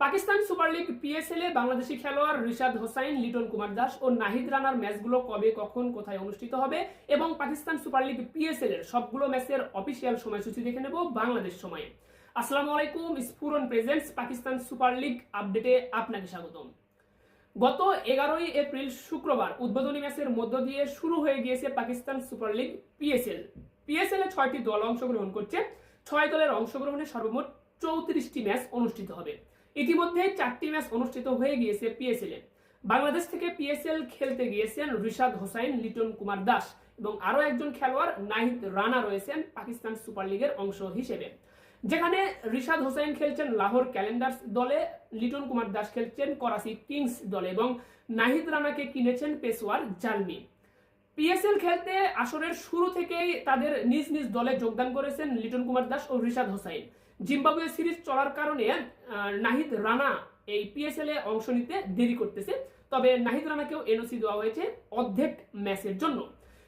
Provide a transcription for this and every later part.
Pakistan super league PSL এ বাংলাদেশি খেলোয়াড় রিশাদ হোসাইন, লিটন কুমার দাস ও নাহিদ রানার ম্যাচগুলো কবে, কখন, কোথায় অনুষ্ঠিত হবে এবং পাকিস্তান সুপার লিগ পিএসএল এর সবগুলো ম্যাচের অফিসিয়াল সময়সূচি দেখে নেব বাংলাদেশ সময়ে। আসসালামু আলাইকুম, Sphuran presents, Pakistan super league আপডেটে আপনাকে স্বাগতম। গত এগারোই এপ্রিল শুক্রবার উদ্বোধনী ম্যাচের মধ্য দিয়ে শুরু হয়ে গিয়েছে Pakistan super league PSL. PSL এ ছয়টি দল অংশগ্রহণ করছে। ছয় দলের অংশগ্রহণে সর্বমোট চৌত্রিশটি ম্যাচ অনুষ্ঠিত হবে। ইতিমধ্যে চারটি ম্যাচ অনুষ্ঠিত হয়ে গিয়েছে পিএসএল বাংলাদেশ থেকে পিএসএল খেলতে গিয়েছেন রিশাদ হোসাইন, লিটন কুমার দাস এবং আরও একজন খেলোয়াড় নাহিদ রানা রয়েছেন পাকিস্তান সুপার লিগের অংশ হিসেবে। যেখানে রিশাদ হোসাইন খেলছেন লাহোর ক্যালেন্ডার্স দলে, লিটন কুমার দাস খেলছেন করাচি কিংস দলে এবং নাহিদ রানাকে কিনেছেন পেশোয়ার জালমি পিএসএল খেলতে আসরের শুরু থেকেই তাদের নিজ নিজ দলে যোগদান করেছেন লিটন কুমার দাস ও রিশাদ হোসাইন। জিম্বাবুয়ে সিরিজ চলার কারণে নাহিদ রানা এই পিএসএল এ অংশ নিতে দেরি করতেছে। তবে নাহিদ রানাকেও এনওসি দেওয়া হয়েছে অর্ধেক ম্যাচের জন্য।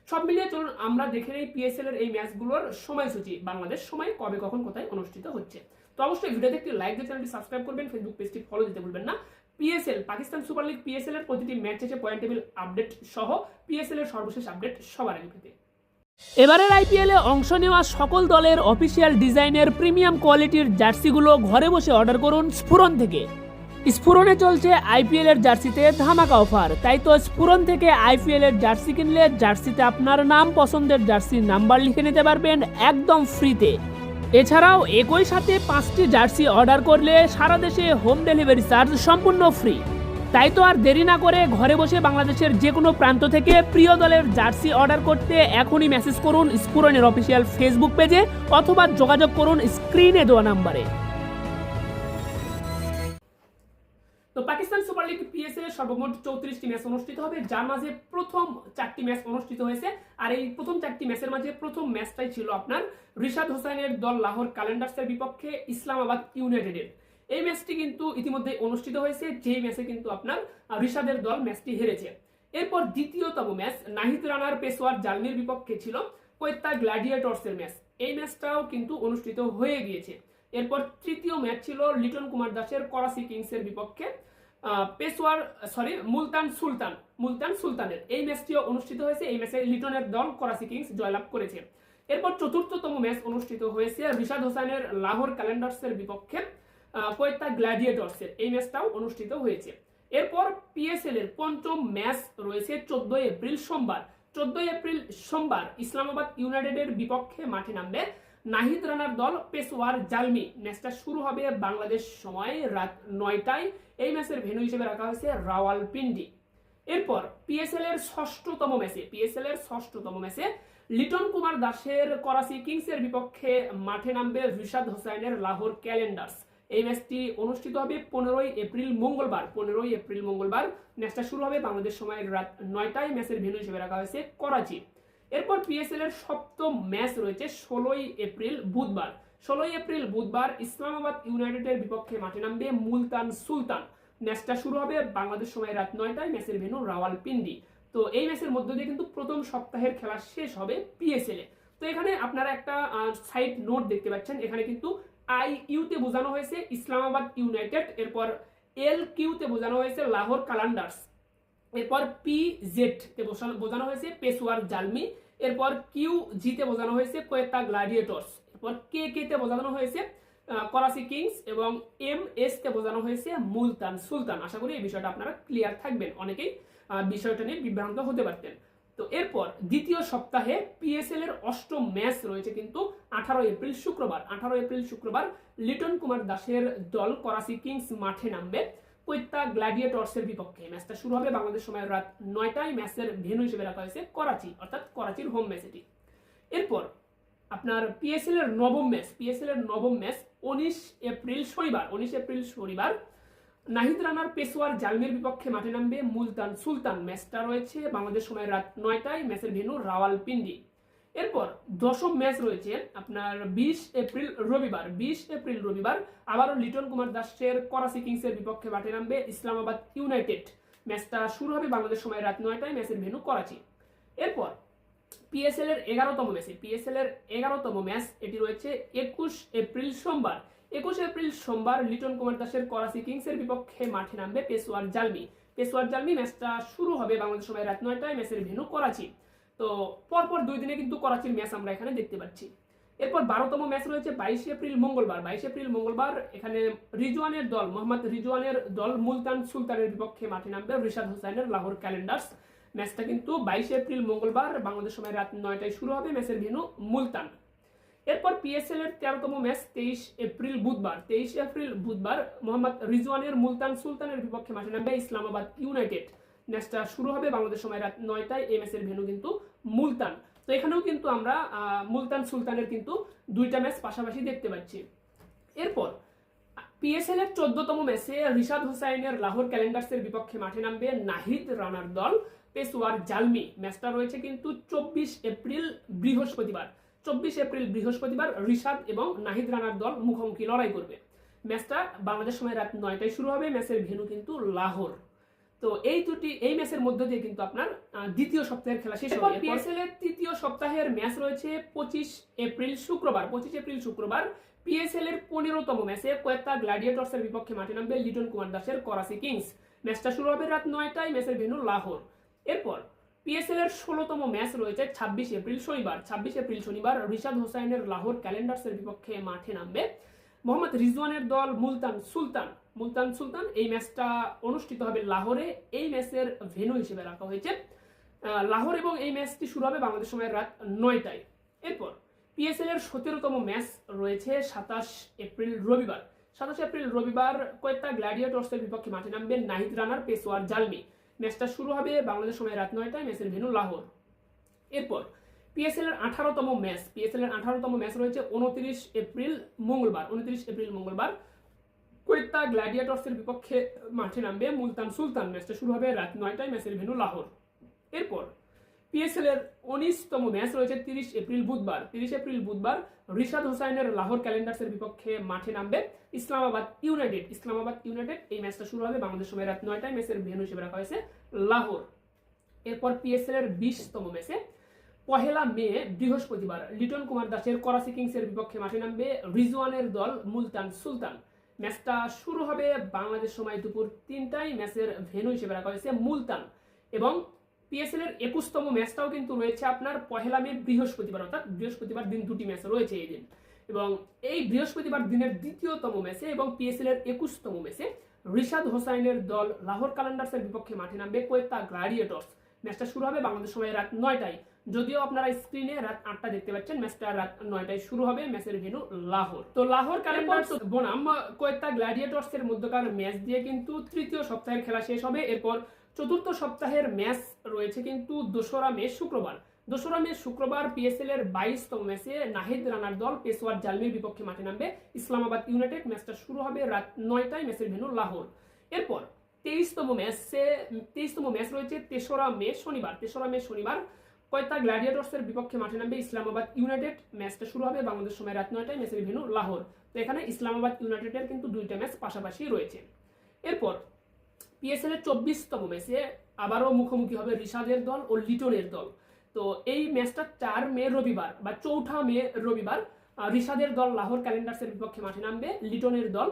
সব মিলিয়ে চলুন, আমরা দেখে নেই পিএসএল এর এই ম্যাচগুলোর সময়সূচি। বাংলাদেশ সময় কবে, কখন, কোথায় অনুষ্ঠিত হচ্ছে। তো অবশ্যই ভিডিওতে একটি লাইক দিয়ে চ্যানেলটি সাবস্ক্রাইব করবেন ফেসবুক পেজটি ফলো দিতে ভুলবেন না। PSL Pakistan super league PSL এর প্রতিটি ম্যাচ শেষে পয়েন্ট টেবিল আপডেট সহ পিএসএল এর সর্বশেষ আপডেট সবার আগে পেতে। এবারের আইপিএলে অংশ নেওয়া সকল দলের অফিসিয়াল ডিজাইনের প্রিমিয়াম কোয়ালিটির জার্সিগুলো ঘরে বসে অর্ডার করুন স্ফুরন থেকে। স্ফুরনে চলছে আইপিএল এর জার্সিতে ধামাকা অফার তাই তো স্ফুরন থেকে আইপিএল এর জার্সি কিনলে জার্সিতে আপনার নাম পছন্দের জার্সির নাম্বার লিখে নিতে পারবেন একদম ফ্রিতে এছাড়াও একই সাথে পাঁচটি জার্সি অর্ডার করলে সারা দেশে হোম ডেলিভারি চার্জ সম্পূর্ণ ফ্রি তাই তো আর দেরি না করে ঘরে বসে বাংলাদেশের যে কোনো প্রান্ত থেকে প্রিয় দলের জার্সি অর্ডার করতে এখনই মেসেজ করুন স্পুরনের অফিসিয়াল ফেসবুক পেজে অথবা যোগাযোগ করুন স্ক্রিনে দেওয়া নাম্বারে তো পাকিস্তান সুপার লিগ পিএসএল সর্বমোট চৌত্রিশটি ম্যাচ অনুষ্ঠিত হবে, যার মাঝে প্রথম চারটি ম্যাচ অনুষ্ঠিত হয়েছে। আর এই প্রথম চারটি ম্যাচের মাঝে প্রথম ম্যাচটাই ছিল আপনার রিশাদ হোসেনের দল লাহোর ক্যালেন্ডার্সের বিপক্ষে ইসলামাবাদ ইউনাইটেডের এই ম্যাচটি কিন্তু ইতিমধ্যে অনুষ্ঠিত হয়েছে, যেই ম্যাচে কিন্তু আপনার রিশাদের দল ম্যাচটি হেরেছে। এরপর দ্বিতীয়তম ম্যাচ, নাহিদ রানার পেশোয়ার জালমির বিপক্ষে ছিল কৈত্তা গ্ল্যাডিয়েটর্সের ম্যাচ। এই ম্যাচটাও কিন্তু অনুষ্ঠিত হয়ে গিয়েছে। এরপর তৃতীয় ম্যাচ ছিল লিটন কুমার দাসের করাচি কিংসের বিপক্ষে পেশোয়ার, সরি, মুলতান সুলতান, মুলতান সুলতানের। এই ম্যাচটিও অনুষ্ঠিত হয়েছে, এই ম্যাচে লিটনের দল করাচি কিংস জয়লাভ করেছে। এরপর চতুর্থতম ম্যাচ অনুষ্ঠিত হয়েছে রিশাদ হোসেনের লাহোর ক্যালেন্ডার্সের বিপক্ষে। কোয়েত্তা গ্ল্যাডিয়েটর্সের এই ম্যাচটাও অনুষ্ঠিত হয়েছে। এরপর পিএসএল এর পঞ্চম ম্যাচ রয়েছে চোদ্দই এপ্রিল সোমবার। চোদ্দই এপ্রিল সোমবার ইসলামাবাদ ইউনাইটেডের বিপক্ষে মাঠে নামবে নাহিদ রানার দল পেশোয়ার জালমি। ম্যাচটা শুরু হবে বাংলাদেশ সময় রাত নয়টায়। এই ম্যাচের ভেন্যু হিসেবে রাখা হয়েছে রাওয়ালপিন্ডি। এরপর পিএসএল এর ষষ্ঠতম ম্যাচে পিএসএল এর ষষ্ঠতম ম্যাচে লিটন কুমার দাসের করাচি কিংসের বিপক্ষে মাঠে নামবে রিশাদ হোসাইনের লাহোর ক্যালেন্ডার্স। এই ম্যাচটি অনুষ্ঠিত হবে পনেরোই এপ্রিল মঙ্গলবার। পনেরোই এপ্রিল মঙ্গলবার ম্যাচটা শুরু হবে বাংলাদেশ সময়ের রাত নয়টায়। ম্যাচের ভেন্যু হিসেবে রাখা হয়েছে করাচি। এরপর পিএসএল এর সপ্তম ম্যাচ রয়েছে ষোলোই এপ্রিল বুধবার। ষোলোই এপ্রিল বুধবার ইসলামাবাদ ইউনাইটেডের বিপক্ষে মাঠে নামবে মুলতান সুলতান। ম্যাচটা শুরু হবে বাংলাদেশ সময় রাত নয়টায়। ম্যাচের ভেন্যু রাওয়ালপিন্ডি। তো এই ম্যাচের মধ্য দিয়ে কিন্তু প্রথম সপ্তাহের খেলা শেষ হবে পিএসএল এ। তো এখানে আপনারা একটা সাইড নোট দেখতে পাচ্ছেন। এখানে কিন্তু আই ইউতে বোঝানো হয়েছে ইসলামাবাদ ইউনাইটেড, এরপর এল কিউতে বোঝানো হয়েছে লাহোর কালান্ডার্স, এরপর পি জেড তে বোঝানো হয়েছে পেশোয়ার জালমি, এরপর কিউ জিতে বোঝানো হয়েছে কোয়েতা গ্লাডিয়েটর্স, এরপর কে কে তে বোঝানো হয়েছে করাচি কিংস এবং এম এস তে বোঝানো হয়েছে মুলতান সুলতান। আশা করি এই বিষয়টা আপনারা ক্লিয়ার থাকবেন। অনেকেই বিষয়টা নিয়ে বিভ্রান্ত হতে পারতেন। তো এরপর দ্বিতীয় সপ্তাহে পিএসএল এর অষ্টম ম্যাচ রয়েছে কিন্তু আঠারো এপ্রিল শুক্রবার। আঠারো এপ্রিল শুক্রবার লিটন কুমার দাসের দল করাচি কিংস মাঠে নামবে কৈত্তা গ্ল্যাডিয়েটর্সের বিপক্ষে। ম্যাচটা শুরু হবে বাংলাদেশ সময় রাত নয়টায়। ম্যাচের ভেন্যু হিসেবে রাখা হয়েছে করাচি, অর্থাৎ করাচির হোম ম্যাচ এটি। এরপর আপনার পিএসএল এর নবম ম্যাচ। পিএসএল এর নবম ম্যাচ উনিশ এপ্রিল শনিবার। উনিশ এপ্রিল শনিবার নাহিদ রানার পেশোয়ার জালমির বিপক্ষে মাঠে নামবে মুলতান সুলতান। ম্যাচটা রয়েছে বাংলাদেশ সময় রাত নয়টায়, ম্যাচের ভেন্যু রাওয়ালপিন্ডি। এরপর দশম ম্যাচ রয়েছে আপনার বিশ এপ্রিল রবিবার। বিশ এপ্রিল রবিবার আবারও লিটন কুমার দাসের করাচি কিংসের বিপক্ষে মাঠে নামবে ইসলামাবাদ ইউনাইটেড। ম্যাচটা শুরু হবে বাংলাদেশ সময় রাত নয়টায়, ম্যাচের ভেন্যু করাচি। এরপর পিএসএল এর এগারোতম ম্যাচে পিএসএল এর এগারোতম ম্যাচ, এটি রয়েছে একুশ এপ্রিল সোমবার। একুশে এপ্রিল সোমবার লিটন কুমার দাসের করাচি কিংসের বিপক্ষে মাঠে নামবে পেশোয়ার জালমি। পেশোয়ার জালমি ম্যাচটা শুরু হবে বাংলাদেশ সময় রাত নয়টায়, ম্যাচের ভেন্যু করাচি। তো পরপর দুই দিনে কিন্তু করাচির ম্যাচ আমরা এখানে দেখতে পাচ্ছি। এরপর বারোতম ম্যাচ রয়েছে বাইশে এপ্রিল মঙ্গলবার। বাইশে এপ্রিল মঙ্গলবার এখানে রিজওয়ানের দল, মোহাম্মদ রিজওয়ানের দল মুলতান সুলতানের বিপক্ষে মাঠে নামবে রিশাদ হোসেনের লাহোর ক্যালেন্ডার্স। ম্যাচটা কিন্তু বাইশে এপ্রিল মঙ্গলবার বাংলাদেশ সময় রাত নয়টায় শুরু হবে, ম্যাচের ভেন্যু মুলতান। এরপর পিএসএল এর তেরোতম ম্যাচ তেইশ এপ্রিল বুধবার। তেইশ এপ্রিল বুধবার মোহাম্মদ রিজওয়ানের মুলতান সুলতানের বিপক্ষে মাঠে নামবে ইসলামাবাদ ইউনাইটেড। ম্যাচটা শুরু হবে বাংলাদেশ সময় রাত নয়টায়। এই ম্যাচের ভেন্যু কিন্তু মুলতান। তো এখানেও কিন্তু আমরা মুলতান সুলতানের কিন্তু দুইটা ম্যাচ পাশাপাশি দেখতে পাচ্ছি। এরপর পিএসএল এর চোদ্দতম ম্যাচে রিশাদ হোসাইনের লাহোর ক্যালেন্ডার্সের বিপক্ষে মাঠে নামবে নাহিদ রানার দল পেশোয়ার জালমি। ম্যাচটা রয়েছে কিন্তু চব্বিশ এপ্রিল বৃহস্পতিবার। চব্বিশ এপ্রিল বৃহস্পতিবার রিশাদ এবং নাহিদ রানার দল মুখোমুখি লড়াই করবে। ম্যাচটা বাংলাদেশ সময় রাত নয়টায় শুরু হবে ম্যাচের ভেন্যু কিন্তু লাহোর। তো এই দুটি এই ম্যাচের মধ্য দিয়ে কিন্তু আপনার দ্বিতীয় সপ্তাহের খেলা শেষ হবে। পিএসএল এর তৃতীয় সপ্তাহের ম্যাচ রয়েছে পঁচিশ এপ্রিল শুক্রবার। পঁচিশ এপ্রিল শুক্রবার পিএসএল এর পনেরোতম ম্যাচে কোয়েত্তা গ্ল্যাডিয়েটর্স এর বিপক্ষে মাঠে নামবে লিটন কুমার দাসের করাচি কিংস। ম্যাচটা শুরু হবে রাত নয়টায় ম্যাচের ভেন্যু লাহোর। এরপর পিএসএল এর ষোলোতম ম্যাচ রয়েছে ছাব্বিশ এপ্রিল শনিবার। ছাব্বিশ এপ্রিল শনিবার রিশাদ হোসাইনের লাহোর ক্যালেন্ডার্স এর বিপক্ষে মাঠে নামবে মোহাম্মদ রিজওয়ানের দল মুলতান সুলতান। মুলতান সুলতান, এই ম্যাচটা অনুষ্ঠিত হবে লাহোরে। এই ম্যাচের ভেন্যু হিসেবে রাখা হয়েছে। লাহোর এবং এই ম্যাচটি শুরু হবে বাংলাদেশ সময় রাত নয়টায়। এরপর পিএসএল এর সতেরোতম ম্যাচ রয়েছে সাতাশ এপ্রিল রবিবার। সাতাশ এপ্রিল রবিবার কয়েকটা গ্ল্যাডিয়েটর্সের বিপক্ষে মাঠে নামবে নাহিদ রানার পেশোয়ার জালমি। ম্যাচটা শুরু হবে বাংলাদেশ সময় রাত নয়টায় ম্যাচের ভেন্যু লাহোর। এরপর পিএসএল এর আঠারোতম ম্যাচ পিএসএল এর আঠারোতম ম্যাচ রয়েছে উনত্রিশ এপ্রিল মঙ্গলবার, উনত্রিশ এপ্রিল মঙ্গলবার। কোয়েত্তা গ্ল্যাডিয়াটর্সের বিপক্ষে মাঠে নামবে মুলতান সুলতান। ম্যাচটা শুরু হবে রাত নয়টায় ম্যাচের ভেন্যু লাহোর। এরপর পিএসএল এর উনিশতম ম্যাচ রয়েছে তিরিশ এপ্রিল বুধবার। তিরিশ এপ্রিল বুধবার রিশাদ হোসাইনের লাহোর ক্যালেন্ডার্সের বিপক্ষে মাঠে নামবে ইসলামাবাদ ইউনাইটেড। ইসলামাবাদ ইউনাইটেড এই ম্যাচটা শুরু হবে বাংলাদেশ সময় রাত নয়টায়। ম্যাচের ভেন্যু হিসেবে রাখা হয়েছে লাহোর। এরপর পিএসএল এর বিশতম ম্যাচে পহেলা মে, বৃহস্পতিবার লিটন কুমার দাসের করাচি কিংসের বিপক্ষে মাঠে নামবে রিজওয়ানের দল মুলতান সুলতান। ম্যাচটা শুরু হবে বাংলাদেশ সময় দুপুর তিনটায়। ম্যাচের ভেন্যু হিসেবে রাখা হয়েছে মুলতান এবং পিএসএল এর একুশতম ম্যাচটাও কিন্তু রয়েছে আপনার পহেলা মে বৃহস্পতিবার অর্থাৎ বৃহস্পতিবার দিন দুটি ম্যাচ রয়েছে এই দিন। এবং এই বৃহস্পতিবার দিনের দ্বিতীয়তম ম্যাচে এবং পিএসএল এর একুশতম ম্যাচে রিশাদ হোসাইনের দল লাহোর ক্যালেন্ডার্সের বিপক্ষে মাঠে নামবে কোয়েত্তা গ্লাডিয়েটর্স। ম্যাচটা শুরু হবে বাংলাদেশ সময় রাত নয়টায়। যদিও আপনারা স্ক্রিনে রাত আটটা দেখতে পাচ্ছেন ম্যাচটা রাত নয়টায় শুরু হবে ম্যাচের ভেনু লাহোর। তো লাহোর ক্যালেন্ডার্স বনাম কোয়েত্তা গ্ল্যাডিয়েটর্স এর মধ্যকার ম্যাচ দিয়ে কিন্তু তৃতীয় সপ্তাহের খেলা শেষ হবে। এরপর চতুর্থ সপ্তাহের ম্যাচ রয়েছে কিন্তু দোসরা মে শুক্রবার। দোসরা মে শুক্রবার পিএসএল এর বাইশতম ম্যাচে নাহিদ রানার দল পেশোয়ার জালমির বিপক্ষে মাঠে নামবে। ইসলামাবাদ ইউনাইটেড ম্যাচটা শুরু হবে রাত নয়টায় ম্যাচের ভেন্যু লাহোর। এরপর তেইশতম ম্যাচে, তেইশতম ম্যাচ রয়েছে তেসরা মে শনিবার। তেসরা মে শনিবার কয়েকটা গ্ল্যাডিয়েটর্সের বিপক্ষে মাঠে নামবে ইসলামাবাদ ইউনাইটেড। ম্যাচটা শুরু হবে বাংলাদেশ সময় রাত নয়টায় ম্যাচের ভেন্যু লাহোর। তো এখানে ইসলামাবাদ ইউনাইটেডের কিন্তু দুইটা ম্যাচ পাশাপাশি রয়েছে। এরপর পিএসএল এর চব্বিশতম ম্যাচে আবারও মুখোমুখি হবে রিশাদের দল ও লিটনের দল। তো এই ম্যাচটা চার মে রবিবার বা চৌঠা মে রবিবার রিশাদের দল লাহোর ক্যালেন্ডার্সের বিপক্ষে মাঠে নামবে, লিটনের দল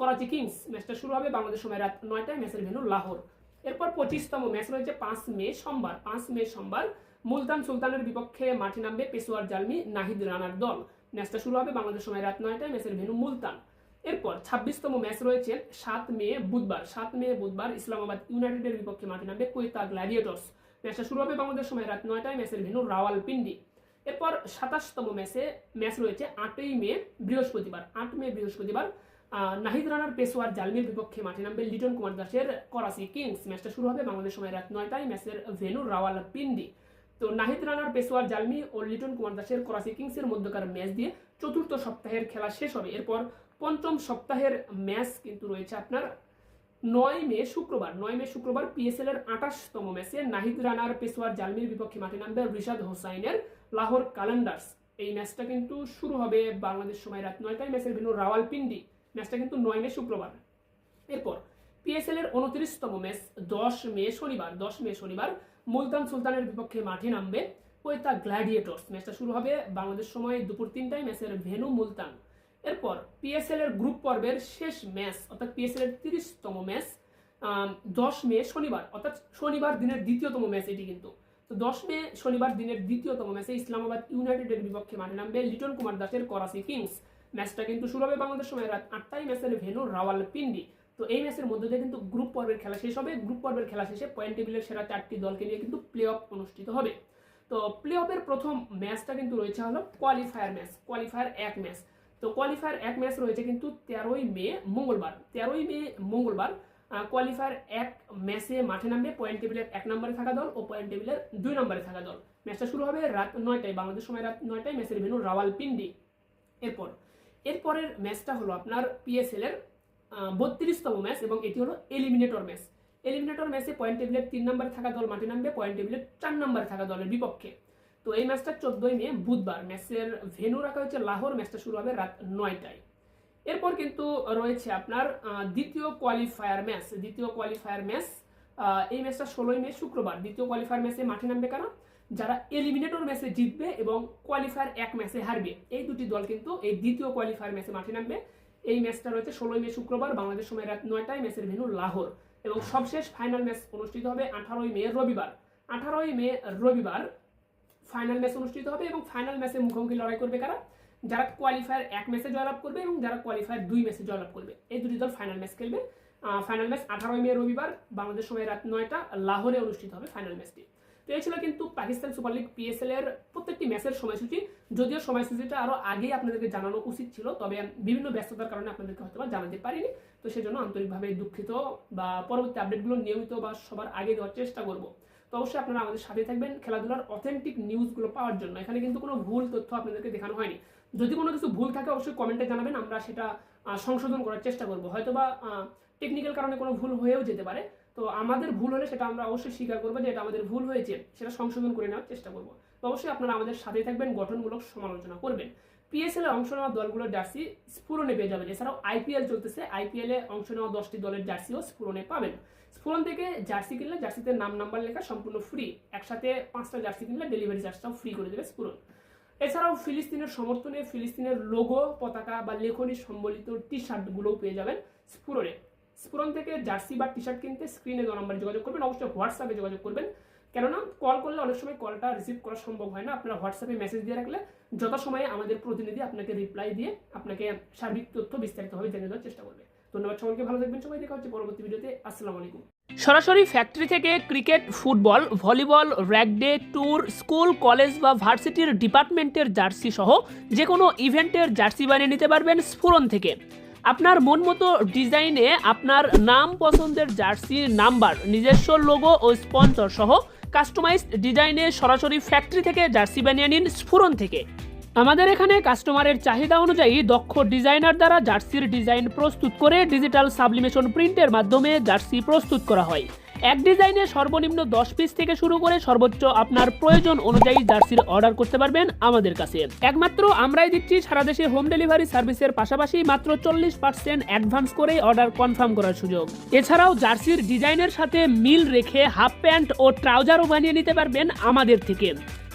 করাচি কিংস ম্যাচটা শুরু হবে বাংলাদেশ সময় রাত নয়টায় ম্যাচের ভেন্যু লাহোর। এরপর পঁচিশতম ম্যাচ রয়েছে পাঁচ মে সোমবার, পাঁচ মে সোমবার মুলতান সুলতানের বিপক্ষে মাঠে নামবে পেশোয়ার জালমি নাহিদ রানার দল। ম্যাচটা শুরু হবে বাংলাদেশ সময় রাত নয়টায় ম্যাচের ভেন্যু মুলতান। এরপর ছাব্বিশতম ম্যাচ রয়েছে সাত মে বুধবার। সাত মে বুধবার ইসলামাবাদ ইউনাইটেডের বিপক্ষে মাঠে নামবে কোয়েতা গ্ল্যাডিয়েটর্স ম্যাচটা শুরু হবে বাংলাদেশ সময় রাত নয়টায়। ম্যাচের ভেন্যু রাওয়ালপিন্ডি। এরপর সাতাশতম ম্যাচে ম্যাচ রয়েছে আটই মে বৃহস্পতিবার। আট মে বৃহস্পতিবার নাহিদ রানার পেশোয়ার জালমির বিপক্ষে মাঠে নামবে লিটন কুমার দাসের করাচি কিংস। ম্যাচটা শুরু হবে বাংলাদেশ সময় রাত নয়টায়। ম্যাচের ভেন্যু রাওয়ালপিন্ডি। তো নাহিদ রানার পেশোয়ার জালমি ও লিটন কুমার দাসের করাচি কিংসের মধ্যকার ম্যাচ দিয়ে চতুর্থ সপ্তাহের খেলা শেষ হবে। এরপর পঞ্চম সপ্তাহের ম্যাচ কিন্তু রয়েছে আপনার নয় মে শুক্রবার। নয় মে শুক্রবার পিএসএল এর আঠাশতম ম্যাচে নাহিদ রানার পেশোয়ার জালমির বিপক্ষে মাঠে নামবে রিশাদ হোসাইনের লাহোর ক্যালেন্ডার্স এই ম্যাচটা কিন্তু শুরু হবে বাংলাদেশ সময় রাত নয়টায়। ম্যাচের ভেন্যু রাওয়ালপিন্ডি। ম্যাচটা কিন্তু নয় মে শুক্রবার। এরপর পিএসএল এর উনত্রিশতম ম্যাচ দশ মে শনিবার। দশ মে শনিবার মুলতান সুলতানের বিপক্ষে মাঠে নামবে কোয়েতা গ্ল্যাডিয়েটর্স। ম্যাচটা শুরু হবে বাংলাদেশ সময় দুপুর তিনটায়। ম্যাচের ভেনু মুলতান। এরপর পিএসএল এর গ্রুপ পর্বের শেষ ম্যাচ অর্থাৎ পিএসএল এর তিরিশতম ম্যাচ দশ মে শনিবার, অর্থাৎ শনিবার দিনের দ্বিতীয়তম ম্যাচ এটি কিন্তু। তো দশ মে শনিবার দিনের দ্বিতীয়তম ম্যাচে ইসলামাবাদ ইউনাইটেডের বিপক্ষে মাঠে নামবে লিটন কুমার দাসের করাচি কিংস। ম্যাচটা কিন্তু শুরু হবে বাংলাদেশ সময় রাত আটটায় ম্যাচের ভেনু রাওয়ালপিন্ডি। তো এই ম্যাচের মধ্যে দিয়ে কিন্তু গ্রুপ পর্বের খেলা শেষ হবে। গ্রুপ পর্বের খেলা শেষে পয়েন্ট টেবিলের সেরা চারটি দলকে নিয়ে কিন্তু প্লে অফ অনুষ্ঠিত হবে। তো প্লে অফের প্রথম ম্যাচটা কিন্তু রয়েছে হলো কোয়ালিফায়ার ম্যাচ কোয়ালিফায়ার এক ম্যাচ তো কোয়ালিফায়ার এক ম্যাচ রয়েছে কিন্তু তেরোই মে মঙ্গলবার, তেরোই মে মঙ্গলবার কোয়ালিফায়ার এক ম্যাচে মাঠে নামবে। পয়েন্ট টেবিলের এক নম্বরে থাকা দল ও পয়েন্ট টেবিলের দুই নম্বরে থাকা দল। ম্যাচটা শুরু হবে রাত নয়টায়, বাংলাদেশ সময় রাত নয়টায়। ম্যাচের ভেনু রাওয়ালপিন্ডি। এরপর, এরপরের ম্যাচটা হলো আপনার পিএসএল এর বত্রিশতম ম্যাচ এবং এটি হলো এলিমিনেটর ম্যাচ এলিমিনেটর ম্যাচে পয়েন্ট টেবিলের তিন নম্বরে থাকা দল মাঠে নামবে পয়েন্ট টেবিলের চার নম্বরে থাকা দলের বিপক্ষে। তো এই ম্যাচটা চোদ্দই মে, বুধবার। ম্যাচের ভেনু রাখা হচ্ছে লাহোর। ম্যাচটা শুরু হবে রাত নয়টায়। এরপর কিন্তু রয়েছে আপনার দ্বিতীয় কোয়ালিফায়ার ম্যাচ দ্বিতীয় কোয়ালিফায়ার ম্যাচ এই ম্যাচটা ষোলোই মে, শুক্রবার। দ্বিতীয় কোয়ালিফায়ার ম্যাচে মাঠে নামবে কারা? যারা এলিমিনেটর ম্যাচে জিতবে এবং কোয়ালিফায়ার এক ম্যাচে হারবে। এই দুটি দল কিন্তু এই দ্বিতীয় কোয়ালিফায়ার ম্যাচে মাঠে নামবে। এই ম্যাচটা রয়েছে ষোলোই মে, শুক্রবার, বাংলাদেশ সময় রাত নয়টায়। ম্যাচের ভেন্যু লাহোর। এবং সবশেষ ফাইনাল ম্যাচ অনুষ্ঠিত হবে আঠারোই মে, রবিবার। আঠারোই মে, রবিবার ফাইনাল ম্যাচ অনুষ্ঠিত হবে এবং ফাইনাল ম্যাচে মুখোমুখি লড়াই করবে কারা? যারা কোয়ালিফায়ার এক ম্যাচে জয়লাভ করবে এবং যারা কোয়ালিফায়ার দুই ম্যাচে জয়লাভ করবে। এই দুটি দল ফাইনাল ম্যাচ খেলবে। ফাইনাল ম্যাচ আঠারোই মে রবিবার, বাংলাদেশ সময় রাত নয়টা, লাহোরে অনুষ্ঠিত হবে ফাইনাল ম্যাচটি তো এই ছিল কিন্তু পাকিস্তান সুপার লিগ পিএসএল এর প্রত্যেকটি ম্যাচের সময়সূচি। যদিও সময়সূচিটা আরও আগেই আপনাদেরকে জানানো উচিত ছিল, তবে বিভিন্ন ব্যস্ততার কারণে আপনাদেরকে হয়তো জানাতে পারিনি। তো সেজন্য আন্তরিকভাবে দুঃখিত বা পরবর্তী আপডেটগুলো নিয়মিত বা সবার আগে দেওয়ার চেষ্টা করব। তো অবশ্যই আপনারা আমাদের সাথে থাকবেন খেলাধুলার অথেন্টিক নিউজগুলো পাওয়ার জন্য। এখানে কিন্তু কোনো ভুল তথ্য আপনাদেরকে দেখানো হয়নি। যদি কোনো কিছু ভুল থাকে অবশ্যই কমেন্টে জানাবেন, আমরা সেটা সংশোধন করার চেষ্টা করব। হয়তো বা টেকনিক্যাল কারণে কোনো ভুল হয়েও যেতে পারে। তো আমাদের ভুল হলে সেটা আমরা অবশ্যই স্বীকার করব যে এটা আমাদের ভুল হয়েছে, সেটা সংশোধন করে নেওয়ার চেষ্টা করব। তো অবশ্যই আপনারা আমাদের সাথে থাকবেন, গঠনমূলক সমালোচনা করবেন। পিএসএল এ অংশ নেওয়া দলগুলোর জার্সি স্ফুরণে পেয়ে যাবেন। এছাড়াও আইপিএল চলতেছে। আইপিএল এ অংশ নেওয়া দশটি দলের জার্সিও স্ফুরণে পাবেন। স্ফুরণ থেকে জার্সি কিনলে জার্সিতে নাম নাম্বার লেখা সম্পূর্ণ ফ্রি একসাথে পাঁচটা জার্সি কিনলে ডেলিভারি চার্জটাও ফ্রি করে দেবে স্ফুরণ এছাড়াও ফিলিস্তিনের সমর্থনে ফিলিস্তিনের লোগো পতাকা বা লেখনী সম্বলিত টি শার্টগুলোও পেয়ে যাবেন স্ফুরণে স্ফুরণ থেকে জার্সি বা টি শার্ট কিনতে স্ক্রিনে দেওয়া নাম্বারে যোগাযোগ করবেন, অবশ্যই হোয়াটসঅ্যাপে যোগাযোগ করবেন। কেননা কল করলে অনেক সময় কলটা রিসিভ করা সম্ভব হয় না। আপনারা হোয়াটসঅ্যাপে মেসেজ দিয়ে রাখলে যথাসময়ে আমাদের প্রতিনিধি আপনাকে রিপ্লাই দিয়ে আপনাকে সার্বিক তথ্য বিস্তারিতভাবে জেনে দেওয়ার চেষ্টা করবে। ধন্যবাদ সকলকে, ভালো থাকবেন সবাই, দেখা হচ্ছে পরবর্তী ভিডিওতে। আসসালামু আলাইকুম। সরাসরি ফ্যাক্টরি থেকে cricket, football, volleyball rag day tour school college বা ভার্সিটির ডিপার্টমেন্টের জার্সি সহ যে কোনো ইভেন্টের জার্সি বানিয়ে নিতে পারবেন স্ফুরন থেকে। আপনার মন মতো ডিজাইনে আপনার নাম পছন্দের জার্সি, নাম্বার, নিজস্ব লোগো ও স্পন্সর সহ কাস্টমাইজড ডিজাইনে সরাসরি ফ্যাক্টরি থেকে জার্সি বানিয়ে নিন স্ফুরন থেকে। আমাদের এখানে কাস্টমারের চাহিদা অনুযায়ী দক্ষ ডিজাইনার দ্বারা জার্সির ডিজাইন প্রস্তুত করে ডিজিটাল সাবলিমেশন প্রিন্টের মাধ্যমে জার্সি প্রস্তুত করা হয়। এক ডিজাইনে সর্বনিম্ন দশ পিস থেকে শুরু করে সর্বোচ্চ আপনার প্রয়োজন অনুযায়ী জার্সির অর্ডার করতে পারবেন আমাদের কাছে। একমাত্র আমরাই দিচ্ছি সারা দেশে হোম ডেলিভারি সার্ভিসের পাশাপাশি মাত্র চল্লিশ পার্সেন্ট অ্যাডভান্স করে অর্ডার কনফার্ম করার সুযোগ। এছাড়াও জার্সির ডিজাইনের সাথে মিল রেখে হাফ প্যান্ট ও ট্রাউজারও বানিয়ে নিতে পারবেন আমাদের থেকে।